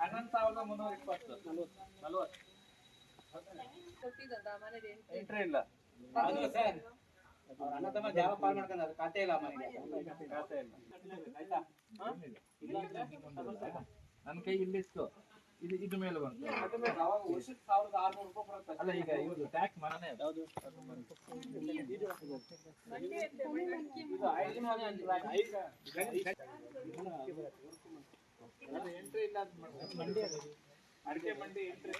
ಹನ್ನೊಂದು ಸಾವಿರದ ಮುನ್ನೂರ ಇಪ್ಪತ್ತು. ಎಂಟ್ರಿ ಇಲ್ಲ ಸರ್ ಅಣ್ಣ ತಮ್ಮ ಜಾಗ ಪಾಲ್ ಮಾಡ್ಕೊಂಡು ಖಾತೆ ಇಲ್ಲ ಖಾತೆ ಇಲ್ಲ ಆಯ್ತಾ? ಇಲ್ಲ ನನ್ನ ಕೈ ಇಲ್ಲಿತ್ತು ಇದು ಇದು ಮೇಲೆ ಬಂತು. ರೂಪಾಯಿ ಅಲ್ಲ ಈಗ ಇವರು ಟ್ಯಾಕ್ಸ್ ಮನೆ ಯಾವುದು? ಮಂಡಿ ಅಂತೆ, ಮಂಡಿ. ಇದು ಐದು ಅದು ಎಂಟ್ರಿ ಇಲ್ಲ ಹೌದಾ ಮಾಡ್ತಾರೆ. ಅಡಿಕೆ ಮಂಡಿ ಎಂಟ್ರಿ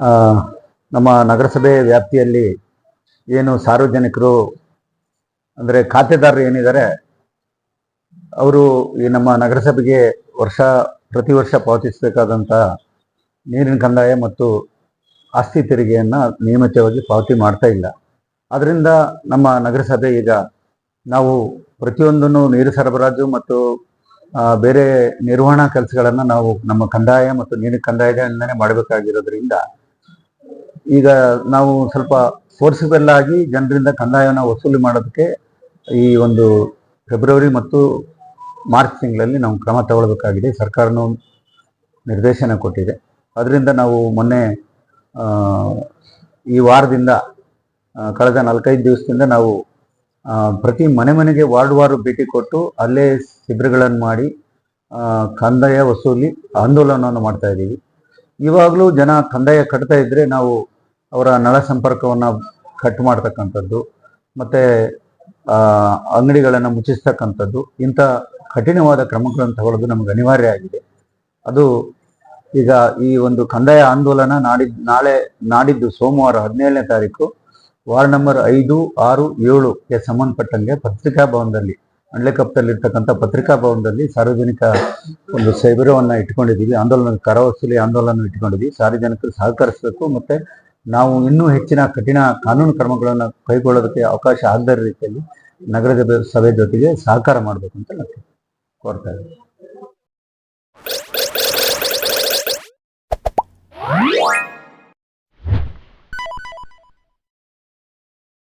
ಆ, ನಮ್ಮ ನಗರಸಭೆ ವ್ಯಾಪ್ತಿಯಲ್ಲಿ ಏನು ಸಾರ್ವಜನಿಕರು ಅಂದರೆ ಖಾತೆದಾರರು ಏನಿದ್ದಾರೆ ಅವರು ಈ ನಮ್ಮ ನಗರಸಭೆಗೆ ವರ್ಷ ಪ್ರತಿ ವರ್ಷ ಪಾವತಿಸಬೇಕಾದಂಥ ನೀರಿನ ಕಂದಾಯ ಮತ್ತು ಆಸ್ತಿ ತೆರಿಗೆಯನ್ನು ನಿಯಮಿತವಾಗಿ ಪಾವತಿ ಮಾಡ್ತಾ ಇಲ್ಲ. ಅದರಿಂದ ನಮ್ಮ ನಗರಸಭೆ ಈಗ ನಾವು ಪ್ರತಿಯೊಂದನ್ನು ನೀರು ಸರಬರಾಜು ಮತ್ತು ಬೇರೆ ನಿರ್ವಹಣಾ ಕೆಲಸಗಳನ್ನು ನಾವು ನಮ್ಮ ಕಂದಾಯ ಮತ್ತು ನೀರಿನ ಕಂದಾಯದಿಂದನೇ ಮಾಡಬೇಕಾಗಿರೋದ್ರಿಂದ ಈಗ ನಾವು ಸ್ವಲ್ಪ ಫೋರ್ಸಿಬಲ್ ಆಗಿ ಜನರಿಂದ ಕಂದಾಯವನ್ನು ವಸೂಲಿ ಮಾಡೋದಕ್ಕೆ ಈ ಒಂದು ಫೆಬ್ರವರಿ ಮತ್ತು ಮಾರ್ಚ್ ತಿಂಗಳಲ್ಲಿ ನಾವು ಕ್ರಮ ತಗೊಳ್ಬೇಕಾಗಿದೆ. ಸರ್ಕಾರನೂ ನಿರ್ದೇಶನ ಕೊಟ್ಟಿದೆ. ಅದರಿಂದ ನಾವು ಮೊನ್ನೆ ಈ ವಾರದಿಂದ ಕಳೆದ ನಾಲ್ಕೈದು ದಿವಸದಿಂದ ನಾವು ಪ್ರತಿ ಮನೆ ಮನೆಗೆ ವಾರ್ಡ್ ವಾರು ಭೇಟಿ ಕೊಟ್ಟು ಅಲ್ಲೇ ಶಿಬಿರಗಳನ್ನು ಮಾಡಿ ಕಂದಾಯ ವಸೂಲಿ ಆಂದೋಲನವನ್ನು ಮಾಡ್ತಾ ಇದ್ದೀವಿ. ಇವಾಗಲೂ ಜನ ಕಂದಾಯ ಕಟ್ತಾ ಇದ್ರೆ ನಾವು ಅವರ ನಳ ಸಂಪರ್ಕವನ್ನು ಕಟ್ ಮಾಡ್ತಕ್ಕಂಥದ್ದು, ಮತ್ತು ಅಂಗಡಿಗಳನ್ನು ಮುಚ್ಚಿಸ್ತಕ್ಕಂಥದ್ದು, ಇಂಥ ಕಠಿಣವಾದ ಕ್ರಮಗಳನ್ನು ತಗೊಳ್ಳೋದು ನಮಗೆ ಅನಿವಾರ್ಯ ಆಗಿದೆ. ಅದು ಈಗ ಈ ಒಂದು ಕಂದಾಯ ಆಂದೋಲನ ನಾಡಿದ್, ನಾಳೆ ನಾಡಿದ್ದು ಸೋಮವಾರ ಹದಿನೇಳನೇ ತಾರೀಕು, ವಾರ್ಡ್ ನಂಬರ್ ಐದು, ಆರು ಏಳುಗೆ ಸಂಬಂಧಪಟ್ಟಂಗೆ ಪತ್ರಿಕಾ ಭವನದಲ್ಲಿ ಅಂಡ್ಲೆಕಪ್ಪದಲ್ಲಿರ್ತಕ್ಕಂಥ ಪತ್ರಿಕಾ ಭವನದಲ್ಲಿ ಸಾರ್ವಜನಿಕ ಒಂದು ಶಿಬಿರವನ್ನು ಇಟ್ಕೊಂಡಿದ್ದೀವಿ. ಆಂದೋಲನ ಕರ ವಸೂಲಿ ಆಂದೋಲನ ಇಟ್ಕೊಂಡಿದ್ದೀವಿ. ಸಾರ್ವಜನಿಕರು ಸಹಕರಿಸಬೇಕು ಮತ್ತು ನಾವು ಇನ್ನೂ ಹೆಚ್ಚಿನ ಕಠಿಣ ಕಾನೂನು ಕ್ರಮಗಳನ್ನು ಕೈಗೊಳ್ಳೋದಕ್ಕೆ ಅವಕಾಶ ಆಗದ ರೀತಿಯಲ್ಲಿ ನಗರದ ಸಭೆ ಜೊತೆಗೆ ಸಹಕಾರ ಮಾಡಬೇಕು ಅಂತ ನಾನು ಕೋರ್ತಾ ಇದ್ದೀನಿ.